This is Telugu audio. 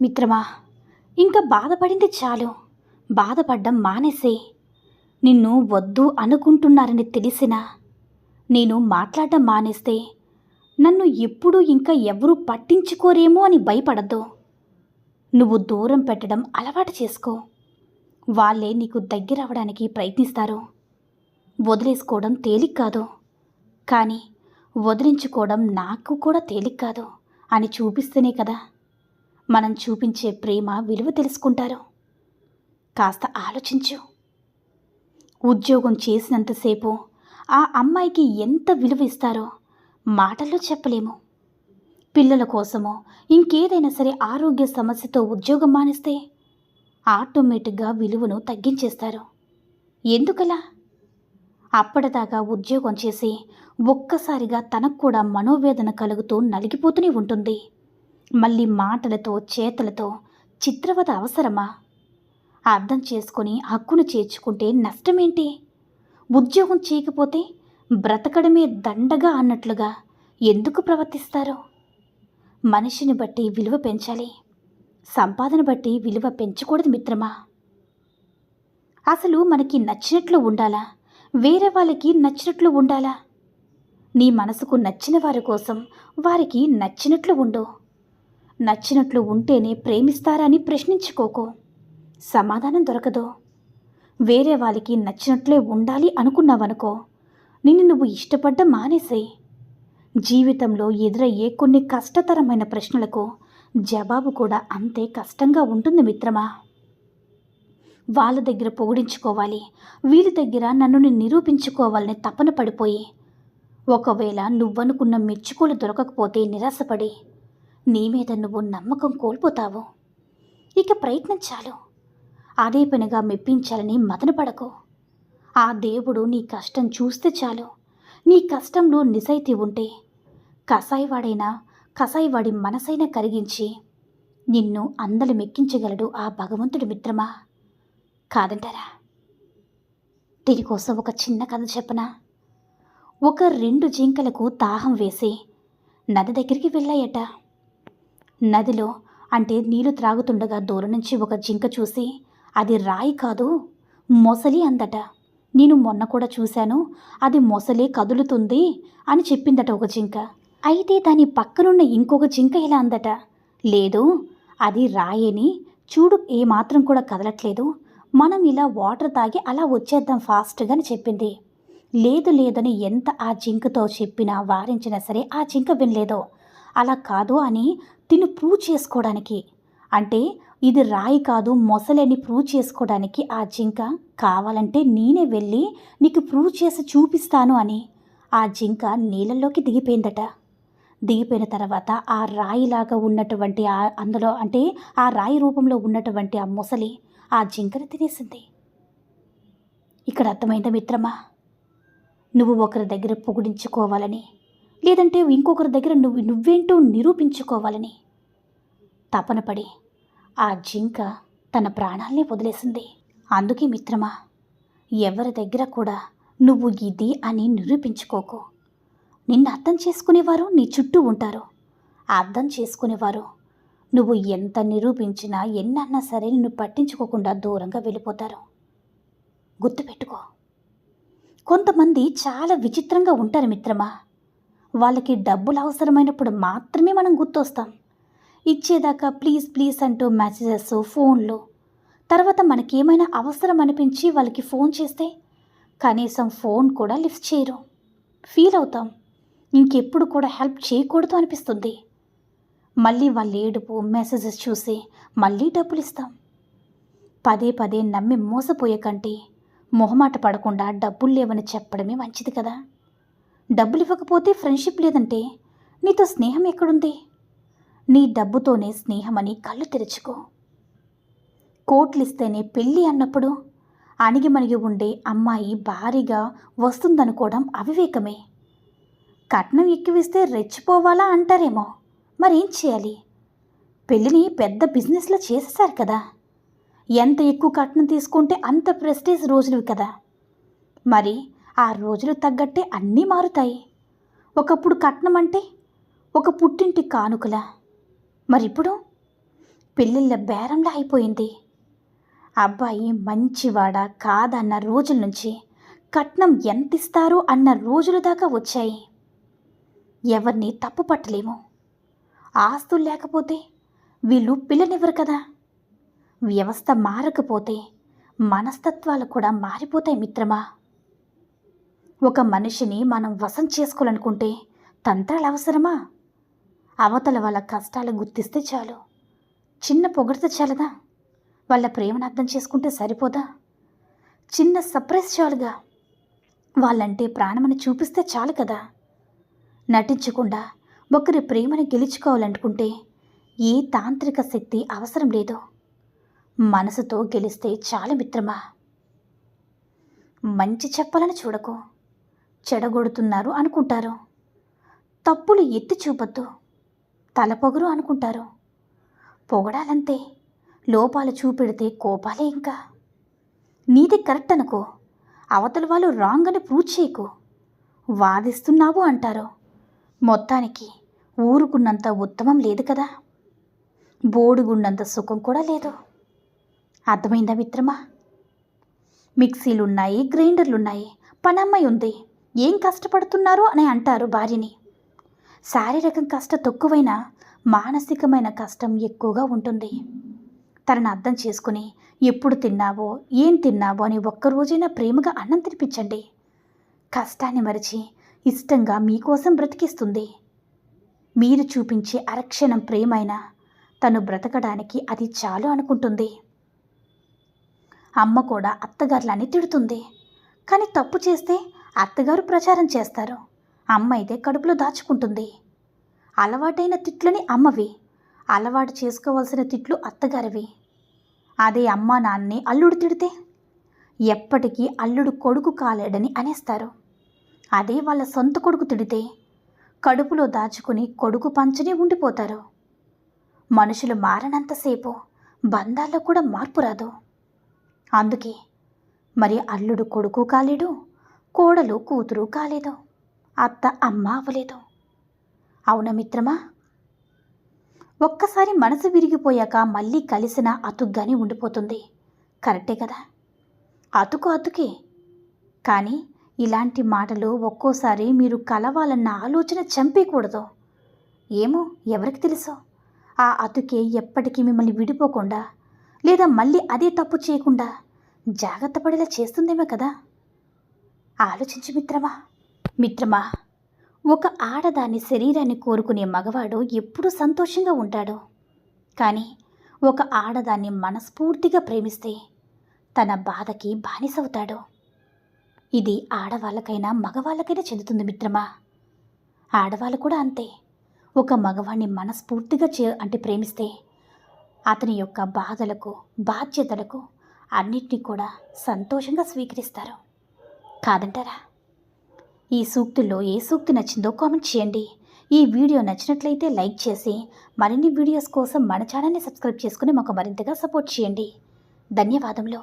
మిత్రమా ఇంకా బాధపడింది చాలు. బాధపడ్డం మానేసే. నిన్ను వద్దు అనుకుంటున్నారని తెలిసినా నేను మాట్లాడడం మానేస్తే నన్ను ఎప్పుడూ ఇంకా ఎవరూ పట్టించుకోరేమో అని భయపడద్దు. నువ్వు దూరం పెట్టడం అలవాటు చేసుకో. వాళ్ళే నీకు దగ్గర అవడానికి ప్రయత్నిస్తారు. వదిలేసుకోవడం తేలిక కాదు. కానీ వదిలించుకోవడం నాకు కూడా తేలిక కాదు అని చూపిస్తేనే కదా మనం చూపించే ప్రేమ విలువ తెలుసుకుంటారు. కాస్త ఆలోచించు. ఉద్యోగం చేసినంతసేపు ఆ అమ్మాయికి ఎంత విలువ ఇస్తారో మాటల్లో చెప్పలేము. పిల్లల కోసమో ఇంకేదైనా సరే ఆరోగ్య సమస్యతో ఉద్యోగం మానేస్తే ఆటోమేటిక్గా విలువను తగ్గించేస్తారు. ఎందుకలా? అప్పటిదాకా ఉద్యోగం చేసి ఒక్కసారిగా తనకు కూడా మనోవేదన కలుగుతూ నలిగిపోతూనే ఉంటుంది. మళ్ళీ మాటలతో చేతలతో చిత్రవద అవసరమా? అర్థం చేసుకొని హక్కును చేర్చుకుంటే నష్టమేంటి? ఉద్యోగం చేయకపోతే బ్రతకడమే దండగా అన్నట్లుగా ఎందుకు ప్రవర్తిస్తారు? మనిషిని బట్టి విలువ పెంచాలి. సంపాదన బట్టి విలువ పెంచకూడదు మిత్రమా? అసలు మనకి నచ్చినట్లు ఉండాలా? వేరే వాళ్ళకి నచ్చినట్లు ఉండాలా? నీ మనసుకు నచ్చిన వారి కోసం వారికి నచ్చినట్లు ఉండు. నచ్చినట్లు ఉంటేనే ప్రేమిస్తారని ప్రశ్నించుకోకు. సమాధానం దొరకదు. వేరే వాళ్ళకి నచ్చినట్లే ఉండాలి అనుకున్నావనుకో నిన్ను నువ్వు ఇష్టపడ్డ మానేసేయి. జీవితంలో ఎదురయ్యే కొన్ని కష్టతరమైన ప్రశ్నలకు జవాబు కూడా అంతే కష్టంగా ఉంటుంది మిత్రమా. వాళ్ళ దగ్గర పొగిడించుకోవాలి. వీళ్ళ దగ్గర నన్ను నిరూపించుకోవాలని తపన పడిపోయి ఒకవేళ నువ్వనుకున్న మెచ్చుకోలు దొరకకపోతే నిరాశపడి నీ మీద నువ్వు నమ్మకం కోల్పోతావు. ఇక ప్రయత్నం చాలు. అదే పనిగా మెప్పించాలని మదనపడకు. ఆ దేవుడు నీ కష్టం చూస్తే చాలు. నీ కష్టంలో నిజాయితీ ఉంటే కసాయివాడైనా కసాయివాడి మనసైనా కరిగించి నిన్ను అందలు మెక్కించగలడు ఆ భగవంతుడి మిత్రమా? కాదంటారా? దీనికోసం ఒక చిన్న కథ చెప్పనా? ఒక రెండు జింకలకు దాహం వేసి నది దగ్గరికి వెళ్ళాయట. నదిలో అంటే నీళ్ళు త్రాగుతుండగా దూరం నుంచి ఒక జింక చూసి అది రాయి కాదు మొసలి అందట. నేను మొన్న కూడా చూశాను అది మొసలే కదులుతుంది అని చెప్పిందట ఒక జింక. అయితే దాని పక్కనున్న ఇంకొక జింక ఇలా అందట? లేదు అది రాయని చూడు ఏమాత్రం కూడా కదలట్లేదు. మనం ఇలా వాటర్ తాగి అలా వచ్చేద్దాం ఫాస్ట్గా అని చెప్పింది. లేదు లేదని ఎంత ఆ జింకతో చెప్పినా వారించినా సరే ఆ జింక వినలేదో. అలా కాదు అని తిను ప్రూవ్ చేసుకోవడానికి. అంటే ఇది రాయి కాదు మొసలని ప్రూవ్ చేసుకోవడానికి ఆ జింక కావాలంటే నేనే వెళ్ళి నీకు ప్రూవ్ చేసి చూపిస్తాను అని. ఆ జింక నీళ్ళల్లోకి దిగిపోయిందట. దిగిపోయిన తర్వాత ఆ రాయిలాగా ఉన్నటువంటి ఆ అందులో అంటే ఆ రాయి రూపంలో ఉన్నటువంటి ఆ మొసలి ఆ జింకను తినేసింది. ఇక్కడ అర్థమైందా మిత్రమా? నువ్వు ఒకరి దగ్గర పొగిడించుకోవాలని. లేదంటే ఇంకొకరి దగ్గర నువ్వు నువ్వేంటో నిరూపించుకోవాలని. తపనపడి ఆ జింక తన ప్రాణాల్ని వదిలేసింది. అందుకే మిత్రమా ఎవరి దగ్గర కూడా నువ్వు ఇది అని నిరూపించుకోకు. నిన్ను అర్థం చేసుకునేవారు నీ చుట్టూ ఉంటారు. అర్థం చేసుకునేవారు. నువ్వు ఎంత నిరూపించినా ఎన్నన్నా సరే నిన్ను పట్టించుకోకుండా దూరంగా వెళ్ళిపోతారు. గుర్తుపెట్టుకో. కొంతమంది చాలా విచిత్రంగా ఉంటారు మిత్రమా. వాళ్ళకి డబ్బులు అవసరమైనప్పుడు మాత్రమే మనం గుర్తొస్తాం. ఇచ్చేదాకా ప్లీజ్ ప్లీజ్ అంటూ మెసేజెస్ ఫోన్లు. తర్వాత మనకేమైనా అవసరం అనిపించి వాళ్ళకి ఫోన్ చేస్తే కనీసం ఫోన్ కూడా లిఫ్ట్ చేయరు. ఫీల్ అవుతాం. ఇంకెప్పుడు కూడా హెల్ప్ చేయకూడదు అనిపిస్తుంది. మళ్ళీ వాళ్ళ ఏడుపు మెసేజెస్ చూసి మళ్ళీ డబ్బులు ఇస్తాం పదే పదే నమ్మి మోసపోయే కంటే మొహమాట పడకుండా డబ్బులు లేవని చెప్పడమే మంచిది కదా. డబ్బులు ఇవ్వకపోతే ఫ్రెండ్షిప్ లేదంటే? నీతో స్నేహం ఎక్కడుంది? నీ డబ్బుతోనే స్నేహమని కళ్ళు తెరుచుకో. కోట్లిస్తేనే పెళ్ళి అన్నప్పుడు అణిగిమణిగి ఉండే అమ్మాయి భారీగా వస్తుందనుకోవడం అవివేకమే. కట్నం ఎక్కువిస్తే రెచ్చిపోవాలా అంటారేమో. మరేం చేయాలి? పెళ్ళిని పెద్ద బిజినెస్లో చేసేసారు కదా. ఎంత ఎక్కువ కట్నం తీసుకుంటే అంత ప్రెస్టేజ్ రోజులు కదా. మరి ఆ రోజులు తగ్గట్టే అన్నీ మారుతాయి. ఒకప్పుడు కట్నం అంటే ఒక పుట్టింటి కానుకల. మరిప్పుడు పెళ్ళిళ్ళ బేరంలా అయిపోయింది. అబ్బాయి మంచివాడా కాదన్న రోజుల నుంచి కట్నం ఎంత ఇస్తారు అన్న రోజుల దాకా వచ్చాయి. ఎవరిని తప్పు పట్టలేము. ఆస్తులు లేకపోతే వీళ్ళు పిల్లనివ్వరు కదా. వ్యవస్థ మారకపోతే మనస్తత్వాలు కూడా మారిపోతాయి మిత్రమా? ఒక మనిషిని మనం వశం చేసుకోవాలనుకుంటే తంత్రాలు అవసరమా? అవతల వాళ్ళ కష్టాలు గుర్తిస్తే చాలు. చిన్న పొగిడితే చాలదా? వాళ్ళ ప్రేమను అర్థం చేసుకుంటే సరిపోదా? చిన్న సర్ప్రైజ్ చాలుగా. వాళ్ళంటే ప్రాణమని చూపిస్తే చాలు కదా? నటించకుండా ఒకరి ప్రేమను గెలుచుకోవాలనుకుంటే ఏ తాంత్రిక శక్తి అవసరం లేదు. మనసుతో గెలిస్తే చాలు మిత్రమా? మంచి చెప్పాలని చూడకు. చెడగొడుతున్నారు అనుకుంటారు. తప్పులు ఎత్తి చూపొద్దు. తలపొగరు అనుకుంటారు. పొగడాలంతే. లోపాలు చూపెడితే కోపాలే ఇంకా. నీది కరెక్ట్ అనుకో. అవతల వాళ్ళు రాంగ్ అని ప్రూవ్ చేయకు. వాదిస్తున్నావు అంటారు. మొత్తానికి ఊరుకున్నంత ఉత్తమం లేదు కదా. బోడుగున్నంత సుఖం కూడా లేదు. అర్థమైందా మిత్రమా? మిక్సీలు ఉన్నాయి గ్రైండర్లు ఉన్నాయి పనమ్మాయి ఉంది. ఏం కష్టపడుతున్నారు అని అంటారు భార్యని. శారీరకం కష్టం తక్కువైనా మానసికమైన కష్టం ఎక్కువగా ఉంటుంది. తనను అర్థం చేసుకుని ఎప్పుడు తిన్నావో ఏం తిన్నావో అని ఒక్కరోజైనా ప్రేమగా అన్నం తినిపించండి. కష్టాన్ని మరిచి ఇష్టంగా మీకోసం బ్రతికిస్తుంది. మీరు చూపించే అరక్షణం ప్రేమైనా తను బ్రతకడానికి అది చాలు అనుకుంటుంది. అమ్మ కూడా అత్తగారులని తిడుతుంది. కానీ తప్పు చేస్తే అత్తగారు ప్రచారం చేస్తారు. అమ్మ అయితే కడుపులో దాచుకుంటుంది. అలవాటైన తిట్లని అమ్మవి. అలవాటు చేసుకోవాల్సిన తిట్లు అత్తగారివి. అదే అమ్మ నాన్నని అల్లుడు తిడితే? ఎప్పటికీ అల్లుడు కొడుకు కాలేడని అనేస్తారు. అదే వాళ్ళ సొంత కొడుకు తిడితే? కడుపులో దాచుకుని కొడుకు పంచనే ఉండిపోతారు. మనుషులు మారనంతసేపు బంధాల్లో కూడా మార్పు రాదు. అందుకే మరి అల్లుడు కొడుకు కాలేడు? కోడలు కూతురు కాలేదు అత్త అమ్మ అవ్వలేదు. అవునా మిత్రమా? ఒక్కసారి మనసు విరిగిపోయాక మళ్ళీ కలిసిన అతుగ్గానే ఉండిపోతుంది. కరెక్టే కదా? అతుకు అతుకే. కానీ ఇలాంటి మాటలు ఒక్కోసారి మీరు కలవాలన్న ఆలోచన చంపేయకూడదు ఏమో ఎవరికి తెలుసో? ఆ అతుకే ఎప్పటికీ మిమ్మల్ని విడిపోకుండా లేదా మళ్ళీ అదే తప్పు చేయకుండా జాగ్రత్త పడేలా చేస్తుందేమో కదా? ఆలోచించు మిత్రమా. మిత్రమా ఒక ఆడదాని శరీరాన్ని కోరుకునే మగవాడు ఎప్పుడూ సంతోషంగా ఉంటాడు. కానీ ఒక ఆడదాన్ని మనస్ఫూర్తిగా ప్రేమిస్తే తన బాధకి బానిసవుతాడు. ఇది ఆడవాళ్ళకైనా మగవాళ్ళకైనా చెందుతుంది మిత్రమా. ఆడవాళ్ళు కూడా అంతే. ఒక మగవాణ్ణి మనస్ఫూర్తిగా చే అంటే ప్రేమిస్తే అతని యొక్క బాధలకు బాధ్యతలకు అన్నిటినీ కూడా సంతోషంగా స్వీకరిస్తారు. కాదంటారా? ఈ సూక్తుల్లో ఏ సూక్తి నచ్చిందో కామెంట్ చేయండి. ఈ వీడియో నచ్చినట్లయితే లైక్ చేసి మరిన్ని వీడియోస్ కోసం మన ఛానల్ని సబ్స్క్రైబ్ చేసుకుని మాకు మరింతగా సపోర్ట్ చేయండి. ధన్యవాదములు.